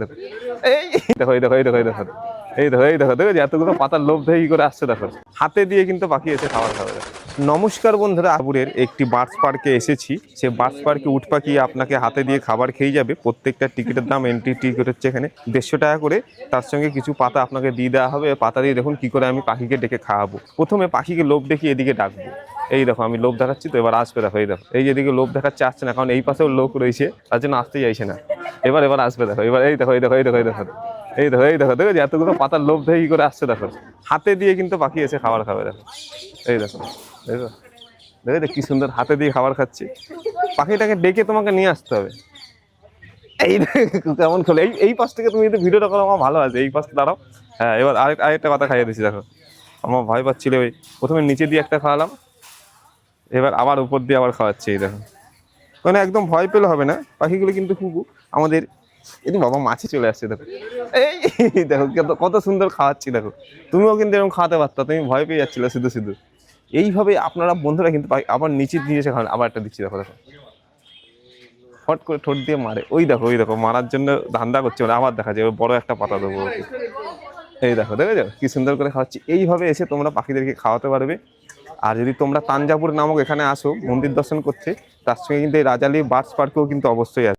দেখো। এই দেখো এই দেখো এই দেখো এই দেখো এই দেখো এই দেখো দেখো এতগুলো পাতার লোভ দেখে কি করে আসছে, দেখো। হাতে দিয়ে কিন্তু পাখি এসে খাবার খাবে নমস্কার বন্ধুরা আবুরের একটি বার্ডস পার্কে এসেছি। সে বার্ডস পার্কে উঠ পাখি আপনাকে হাতে দিয়ে খাবার খেয়ে যাবে। প্রত্যেকটা টিকিটের দাম এন্ট্রি টিকিট হচ্ছে এখানে। দেড়শো টাকা করে তার সঙ্গে কিছু পাতা আপনাকে দিয়ে দেওয়া হবে। পাতা দিয়ে দেখুন কি করে আমি পাখিকে ডেকে খাওয়াবো। প্রথমে পাখিকে লোভ দেখিয়ে এদিকে ডাকবো। এই দেখো, আমি লোভ দেখাচ্ছি তো, এবার আসবে, দেখো, এই দেখো। এই যেদিকে লোভ দেখাচ্ছে, আসছে না, কারণ এই পাশেও লোক রয়েছে, তার জন্য আসতে চাইছে না। এবার এবার আসবে দেখো, এবার এই দেখো এই দেখো এই দেখো এই দেখো এই দেখো এই দেখো দেখো যে এতগুলো পাতার লোভ দেখে কি করে আসছে দেখো। হাতে দিয়ে কিন্তু পাখি এসে খাবার খাবে দেখো। এই দেখো দেখো দেখো কি সুন্দর হাতে দিয়ে খাবার খাচ্ছি। পাখিটাকে ডেকে তোমাকে নিয়ে আসতে হবে। এই দেখো কেমন খোলে। এই এই পাশ থেকে তুমি যদি ভিডিওটা করো, আমার ভালো আছে। এই পাশে দাঁড়াও। হ্যাঁ এবার আরেক, আরেকটা কথা খাইয়ে দিচ্ছি, দেখো। আমার ভয় পাচ্ছিল ওই। প্রথমে নিচে দিয়ে একটা খাওয়ালাম। এবার আবার উপর দিয়ে আবার খাওয়াচ্ছি, এই দেখো। মানে একদম ভয় পেলে হবে না। পাখিগুলো কিন্তু খুব আমাদের এই বাবা মাছি চলে আসছে, দেখো। এই দেখো, কত- সুন্দর খাওয়াচ্ছি, দেখো। তুমিও কিন্তু এরকম খাওয়াতে পারতা, তুমি ভয় পেয়ে যাচ্ছিলে শুধু শুধু। এইভাবে আপনারা বন্ধুরা কিন্তু আবার নিচে দিয়ে এসে খাওয়ান। আবার একটা দিচ্ছি দেখো দেখো। ফট করে ঠোঁট দিয়ে মারে। ওই দেখো ওই দেখো, মারার জন্য ধান্দা করছে ওরা আবার দেখা যায় বড় একটা পাতা দেবো। এই দেখো, দেখেছ? কি সুন্দর করে খাওয়াচ্ছি। এইভাবে এসে তোমরা পাখিদেরকে খাওয়াতে পারবে। আর যদি তোমরা তাঞ্জাপুর নামক এখানে আসো, মন্দির দর্শন করতে তার সঙ্গে কিন্তু এই রাজালি বার্ডস পার্কেও কিন্তু অবশ্যই আসবে